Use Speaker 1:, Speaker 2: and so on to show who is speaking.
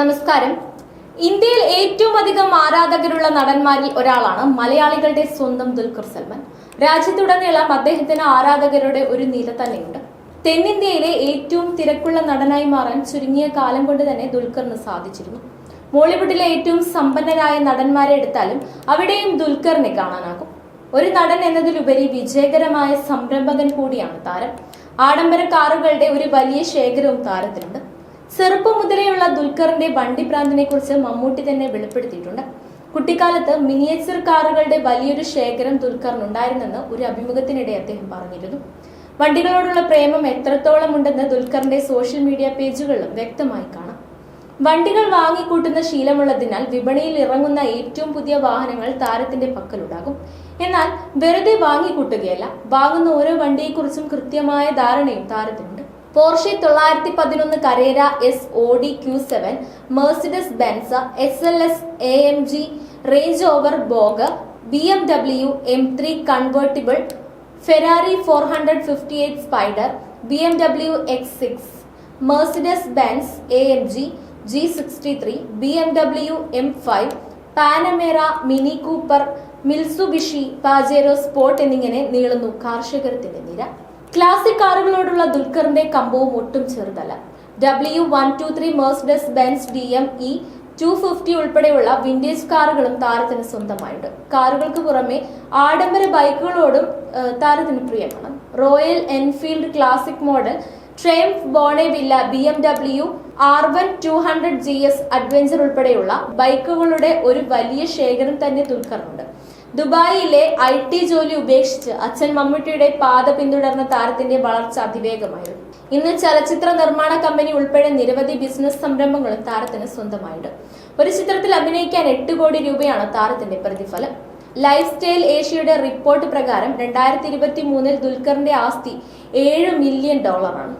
Speaker 1: നമസ്കാരം. ഇന്ത്യയിൽ ഏറ്റവും അധികം ആരാധകരുള്ള നടന്മാരിൽ ഒരാളാണ് മലയാളികളുടെ സ്വന്തം ദുൽഖർ സൽമാൻ. രാജ്യത്തുടനീളം അദ്ദേഹത്തിന് ആരാധകരുടെ ഒരു നിര തന്നെയുണ്ട്. തെന്നിന്ത്യയിലെ ഏറ്റവും തിരക്കുള്ള നടനായി മാറാൻ ചുരുങ്ങിയ കാലം കൊണ്ട് തന്നെ ദുൽഖറിന് സാധിച്ചിരുന്നു. ബോളിവുഡിലെ ഏറ്റവും സമ്പന്നരായ നടന്മാരെ എടുത്താലും അവിടെയും ദുൽഖറിനെ കാണാനാകും. ഒരു നടൻ എന്നതിലുപരി വിജയകരമായ സംരംഭകൻ കൂടിയാണ് താരം. ആഡംബര കാറുകളുടെ ഒരു വലിയ ശേഖരവും താരത്തിനുണ്ട്. ചെറുപ്പം മുതലെയുള്ള ദുൽഖറിന്റെ വണ്ടി ഭ്രാന്തിനെ കുറിച്ച് മമ്മൂട്ടി തന്നെ വെളിപ്പെടുത്തിയിട്ടുണ്ട്. കുട്ടിക്കാലത്ത് മിനിയേച്ചർ കാറുകളുടെ വലിയൊരു ശേഖരം ദുൽഖറിനുണ്ടായിരുന്നെന്ന് ഒരു അഭിമുഖത്തിനിടെ അദ്ദേഹം പറഞ്ഞിരുന്നു. വണ്ടികളോടുള്ള പ്രേമം എത്രത്തോളം ഉണ്ടെന്ന് ദുൽഖറിന്റെ സോഷ്യൽ മീഡിയ പേജുകളിലും വ്യക്തമായി കാണാം. വണ്ടികൾ വാങ്ങിക്കൂട്ടുന്ന ശീലമുള്ളതിനാൽ വിപണിയിൽ ഇറങ്ങുന്ന ഏറ്റവും പുതിയ വാഹനങ്ങൾ താരത്തിന്റെ പക്കലുണ്ടാകും. എന്നാൽ വെറുതെ വാങ്ങിക്കൂട്ടുകയല്ല വാങ്ങുന്ന ഓരോ വണ്ടിയെക്കുറിച്ചും കൃത്യമായ ധാരണയും താരത്തിനുണ്ട്. പോർഷെ തൊള്ളായിരത്തി പതിനൊന്ന് Carrera S Audi Q seven Mercedes Benz S L S A M G Range Rover Vogue B M W M three convertible Ferrari four hundred fifty eight spider B M W X six Mercedes Benz A M G G sixty three B M W M five Panamera Mini Cooper Mitsubishi Pajero sport എന്നിങ്ങനെ നീളുന്നു കാർഷികരത്തിന്റെ നിര. Classic കാറുകളോടുള്ള ദുൽഖറിന്റെ കമ്പവും ഒട്ടും ചെറുതല്ല. W one two three Mercedes Benz D M E two fifty ഉൾപ്പെടെയുള്ള vintage കാറുകളും താരത്തിന് സ്വന്തമായുണ്ട്. കാറുകൾക്ക് പുറമെ ആഡംബര ബൈക്കുകളോടും താരത്തിന് പ്രിയമാണ്. Royal Enfield classic model Triumph Bonneville B M W R one two hundred G S adventure ഉൾപ്പെടെയുള്ള ബൈക്കുകളുടെ ഒരു വലിയ ശേഖരം തന്നെ ദുൽഖറിനുണ്ട്. ദുബായിലെ ഐ ടി ജോലി ഉപേക്ഷിച്ച് അച്ഛൻ മമ്മൂട്ടിയുടെ പാത പിന്തുടർന്ന താരത്തിന്റെ വളർച്ച അതിവേഗമായിരുന്നു. ഇന്ന് ചലച്ചിത്ര നിർമ്മാണ കമ്പനി ഉൾപ്പെടെ നിരവധി ബിസിനസ് സംരംഭങ്ങളും താരത്തിന് സ്വന്തമായുണ്ട്. ഒരു ചിത്രത്തിൽ അഭിനയിക്കാൻ എട്ട് കോടി രൂപയാണ് താരത്തിന്റെ പ്രതിഫലം. ലൈഫ് സ്റ്റൈൽ ഏഷ്യയുടെ റിപ്പോർട്ട് പ്രകാരം രണ്ടായിരത്തി ഇരുപത്തി മൂന്നിൽ ദുൽഖറിന്റെ ആസ്തി ഏഴ് മില്യൺ ഡോളറാണ്.